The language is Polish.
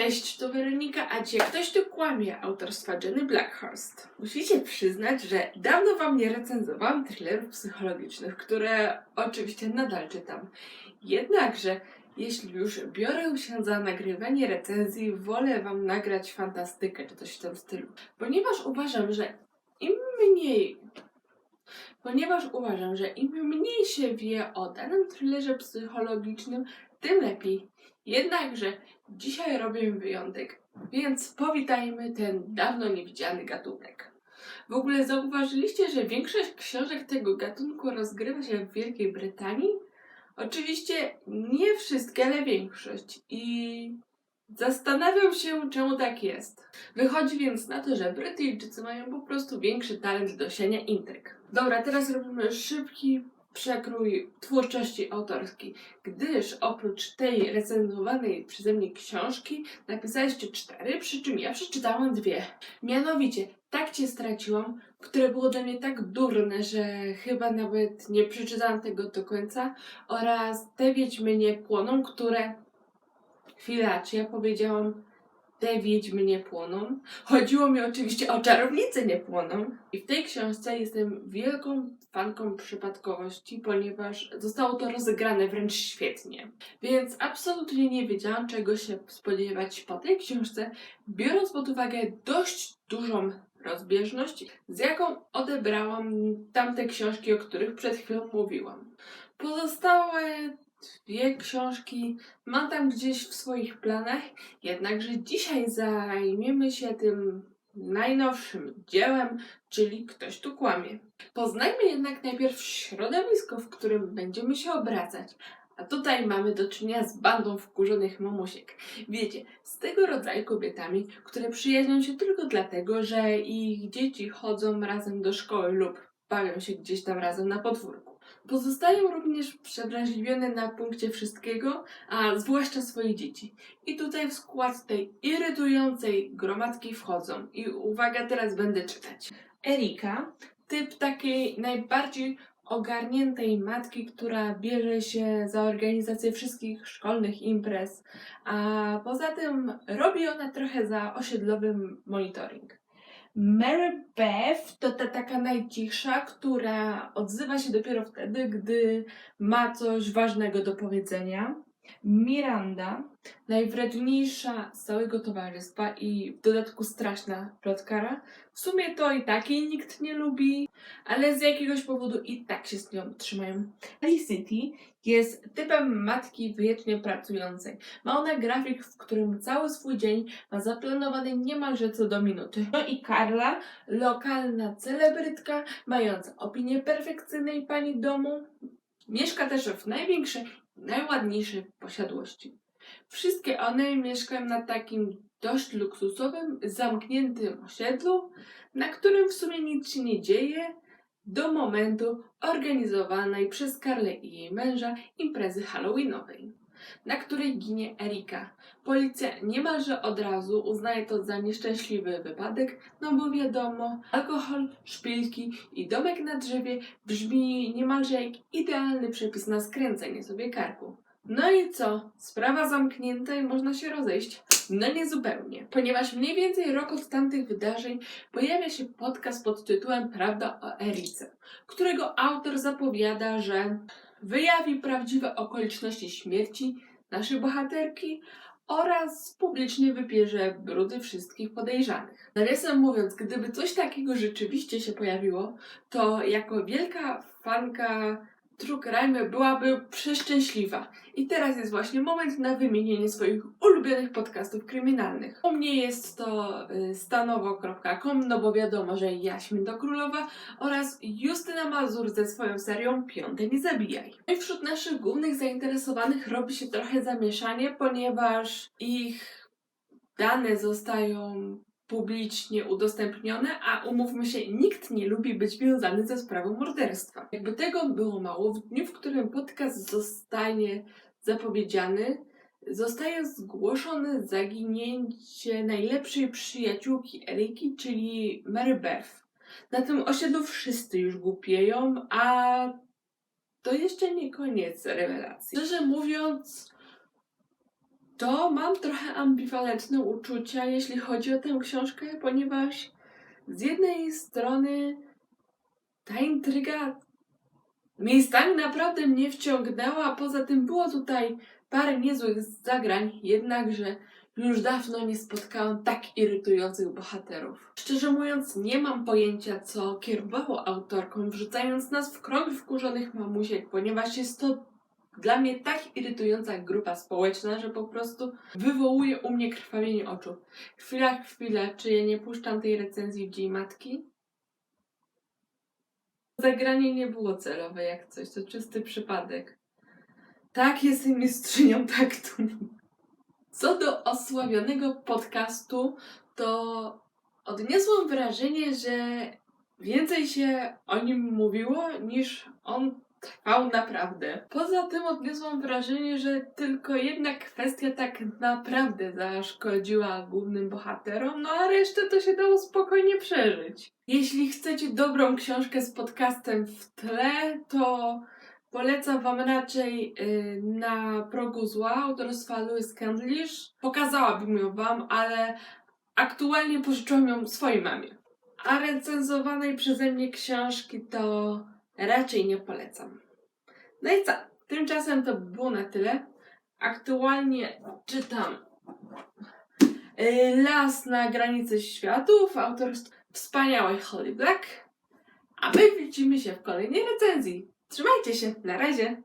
Cześć, to Weronika, a dzisiaj ktoś tu kłamie autorstwa Jenny Blackhurst. Musicie przyznać, że dawno wam nie recenzowałam thrillerów psychologicznych, które oczywiście nadal czytam. Jednakże, jeśli już biorę się za nagrywanie recenzji, wolę wam nagrać fantastykę czy coś w tym stylu. Ponieważ uważam, że im mniej Ponieważ uważam, że im mniej się wie o danym thrillerze psychologicznym, tym lepiej. Jednakże dzisiaj robię wyjątek, więc powitajmy ten dawno niewidziany gatunek. W ogóle zauważyliście, że większość książek tego gatunku rozgrywa się w Wielkiej Brytanii? Oczywiście nie wszystkie, ale większość. I zastanawiam się, czemu tak jest. Wychodzi więc na to, że Brytyjczycy mają po prostu większy talent do siania intryg. Dobra, teraz robimy szybki przekrój twórczości autorskiej, gdyż oprócz tej recenzowanej przeze mnie książki napisaliście cztery, przy czym ja przeczytałam dwie. Mianowicie Tak Cię Straciłam, które było dla mnie tak durne, że chyba nawet nie przeczytałam tego do końca oraz Te Wiedźmy nie płoną, które... Chwila, czy ja powiedziałam te wiedźmy nie płoną. Chodziło mi oczywiście o czarownice nie płoną. I w tej książce jestem wielką fanką przypadkowości, ponieważ zostało to rozegrane wręcz świetnie. Więc absolutnie nie wiedziałam, czego się spodziewać po tej książce, biorąc pod uwagę dość dużą rozbieżność, z jaką odebrałam tamte książki, o których przed chwilą mówiłam. Pozostałe dwie książki mam tam gdzieś w swoich planach, jednakże dzisiaj zajmiemy się tym najnowszym dziełem, czyli Ktoś tu kłamie. Poznajmy jednak najpierw środowisko, w którym będziemy się obracać. A tutaj mamy do czynienia z bandą wkurzonych mamusiek. Wiecie, z tego rodzaju kobietami, które przyjaźnią się tylko dlatego, że ich dzieci chodzą razem do szkoły lub bawią się gdzieś tam razem na podwórku. Pozostają również przewrażliwione na punkcie wszystkiego, a zwłaszcza swoich dzieci. I tutaj w skład tej irytującej gromadki wchodzą. I uwaga, teraz będę czytać. Erika, typ takiej najbardziej ogarniętej matki, która bierze się za organizację wszystkich szkolnych imprez, a poza tym robi ona trochę za osiedlowy monitoring. Mary Beth to ta taka najcichsza, która odzywa się dopiero wtedy, gdy ma coś ważnego do powiedzenia. Miranda, najwredniejsza z całego towarzystwa i w dodatku straszna plotkara. W sumie to i tak jej nikt nie lubi, ale z jakiegoś powodu i tak się z nią trzymają. Felicity jest typem matki wiecznie pracującej. Ma ona grafik, w którym cały swój dzień ma zaplanowany niemalże co do minuty. No i Karla, lokalna celebrytka, mająca opinię perfekcyjnej pani domu, mieszka też w największej, najładniejszej posiadłości. Wszystkie one mieszkają na takim dość luksusowym, zamkniętym osiedlu, na którym w sumie nic się nie dzieje, do momentu organizowanej przez Karlę i jej męża imprezy halloweenowej, na której ginie Erika. Policja niemalże od razu uznaje to za nieszczęśliwy wypadek, no bo wiadomo, alkohol, szpilki i domek na drzewie brzmi niemalże jak idealny przepis na skręcenie sobie karku. No i co? Sprawa zamknięta i można się rozejść? No nie zupełnie, ponieważ mniej więcej rok od tamtych wydarzeń pojawia się podcast pod tytułem Prawda o Erice, którego autor zapowiada, że wyjawi prawdziwe okoliczności śmierci naszej bohaterki oraz publicznie wypierze brudy wszystkich podejrzanych. Nawiasem mówiąc, gdyby coś takiego rzeczywiście się pojawiło, to jako wielka fanka True Crime byłaby przeszczęśliwa. I teraz jest właśnie moment na wymienienie swoich ulubionych podcastów kryminalnych. U mnie jest to y, stanowo.com, no bo wiadomo, że Jaśmin to królowa oraz Justyna Mazur ze swoją serią Piąte nie zabijaj. I wśród naszych głównych zainteresowanych robi się trochę zamieszanie, ponieważ ich dane zostają publicznie udostępnione, a umówmy się, nikt nie lubi być wiązany ze sprawą morderstwa. Jakby tego było mało, w dniu, w którym podcast zostanie zapowiedziany, zostaje zgłoszone zaginięcie najlepszej przyjaciółki Eriki, czyli Mary Beth. Na tym osiedlu wszyscy już głupieją, a to jeszcze nie koniec rewelacji. Szczerze mówiąc, to mam trochę ambiwalentne uczucia, jeśli chodzi o tę książkę, ponieważ z jednej strony ta intryga miejscami naprawdę mnie wciągnęła, poza tym było tutaj parę niezłych zagrań, jednakże już dawno nie spotkałam tak irytujących bohaterów. Szczerze mówiąc, nie mam pojęcia, co kierowało autorką, wrzucając nas w krąg wkurzonych mamusiek, ponieważ jest to dla mnie tak irytująca grupa społeczna, że po prostu wywołuje u mnie krwawienie oczu. Chwila, chwila, czy ja nie puszczam tej recenzji w Dzień Matki? Zagranie nie było celowe jak coś, to czysty przypadek. Tak, jestem mistrzynią taktu. Co do osławionego podcastu, to odniosłam wrażenie, że więcej się o nim mówiło niż on trwał naprawdę. Poza tym odniosłam wrażenie, że tylko jedna kwestia tak naprawdę zaszkodziła głównym bohaterom, no a resztę to się dało spokojnie przeżyć. Jeśli chcecie dobrą książkę z podcastem w tle, to Polecam Wam raczej y, na progu zła autorstwa Louis Candlish. Pokazałabym ją Wam, ale aktualnie pożyczyłam ją swojej mamie. A recenzowanej przeze mnie książki to raczej nie polecam. No i co? Tymczasem to było na tyle. Aktualnie czytam y, Las na granicy światów autorstwa wspaniałej Holly Black. A my widzimy się w kolejnej recenzji. Trzymajcie się, na razie!